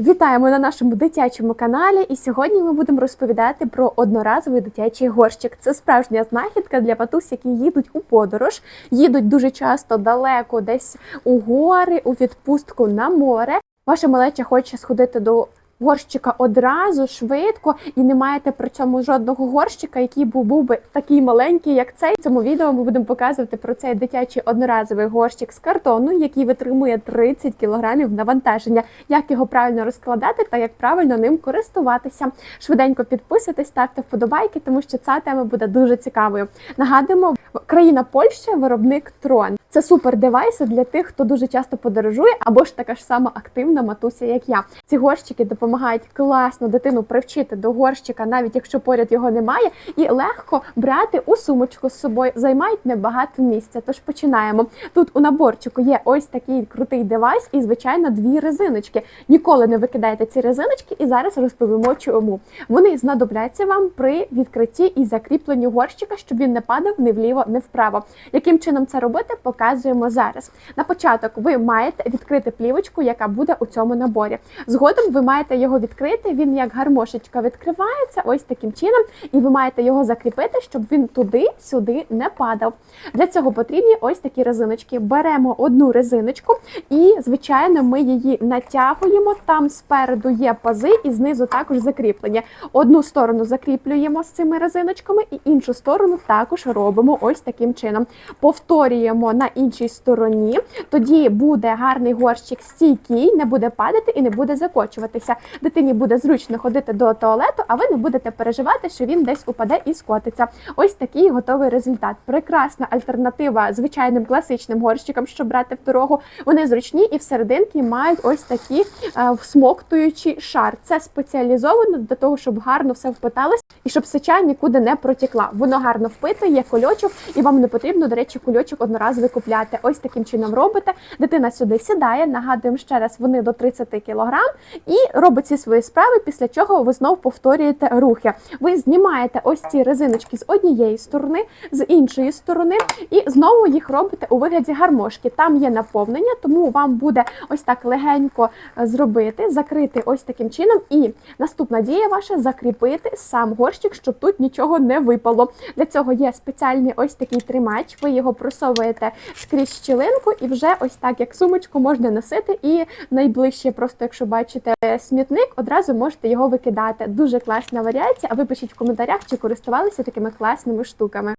Вітаємо на нашому дитячому каналі. І сьогодні ми будемо розповідати про одноразовий дитячий горщик. Це справжня знахідка для патусь, які їдуть у подорож, їдуть дуже часто далеко, десь у гори, у відпустку на море. Ваша малеча хоче сходити до горщика одразу, швидко, і не маєте при цьому жодного горщика, який був, був би такий маленький, як цей. В цьому відео ми будемо показувати про цей дитячий одноразовий горщик з картону, який витримує 30 кг навантаження, як його правильно розкладати та як правильно ним користуватися. Швиденько підписуйтесь, ставте вподобайки, тому що ця тема буде дуже цікавою. Нагадуємо, країна Польща виробник трон. Це супер девайси для тих, хто дуже часто подорожує, або ж така ж сама активна матуся, як я. Ці горщики допомагають класно дитину привчити до горщика, навіть якщо поряд його немає, і легко брати у сумочку з собою. Займають небагато місця. Тож починаємо. Тут у наборчику є ось такий крутий девайс, і звичайно дві резиночки. Ніколи не викидайте ці резиночки, і зараз розповімо, чому вони знадобляться вам при відкритті і закріпленні горщика, щоб він не падав ні вліво, ні вправо. Яким чином це робити, показуємо зараз. На початок ви маєте відкрити плівочку, яка буде у цьому наборі. Згодом ви маєте його відкрити. Він як гармошечка відкривається ось таким чином, і ви маєте його закріпити, щоб він туди-сюди не падав. Для цього потрібні ось такі резиночки. Беремо одну резиночку, і звичайно, ми її натягуємо. Там спереду є пази, і знизу також закріплення. Одну сторону закріплюємо з цими резиночками, і іншу сторону також робимо ось таким чином. Повторюємо на іншій стороні. Тоді буде гарний горщик стійкий, не буде падати і не буде закочуватися. Дитині буде зручно ходити до туалету, а ви не будете переживати, що він десь упаде і скотиться. Ось такий готовий результат. Прекрасна альтернатива звичайним класичним горщикам, щоб брати в дорогу. Вони зручні і всерединки мають ось такі е, всмоктуючий шар. Це спеціалізовано для того, щоб гарно все впиталось і щоб сеча нікуди не протікла. Воно гарно впитує кульочок, і вам не потрібно, до речі, кульочок одноразовий купляти. Ось таким чином робите. Дитина сюди сідає. Нагадуємо ще раз, вони до 30 кг і робить ці свої справи, після чого ви знов повторюєте рухи. Ви знімаєте ось ці резиночки з однієї сторони, з іншої сторони, і знову їх робите у вигляді гармошки. Там є наповнення, тому вам буде ось так легенько е, зробити, закрити ось таким чином. І наступна дія ваша закріпити сам горщик, щоб тут нічого не випало. Для цього є спеціальний ось такий тримач. Ви його просовуєте скрізь щілинку, і вже ось так, як сумочку, можна носити. І найближче, просто якщо бачите смітник, одразу можете його викидати. Дуже класна варіація. А ви пишіть в коментарях, чи користувалися такими класними штуками.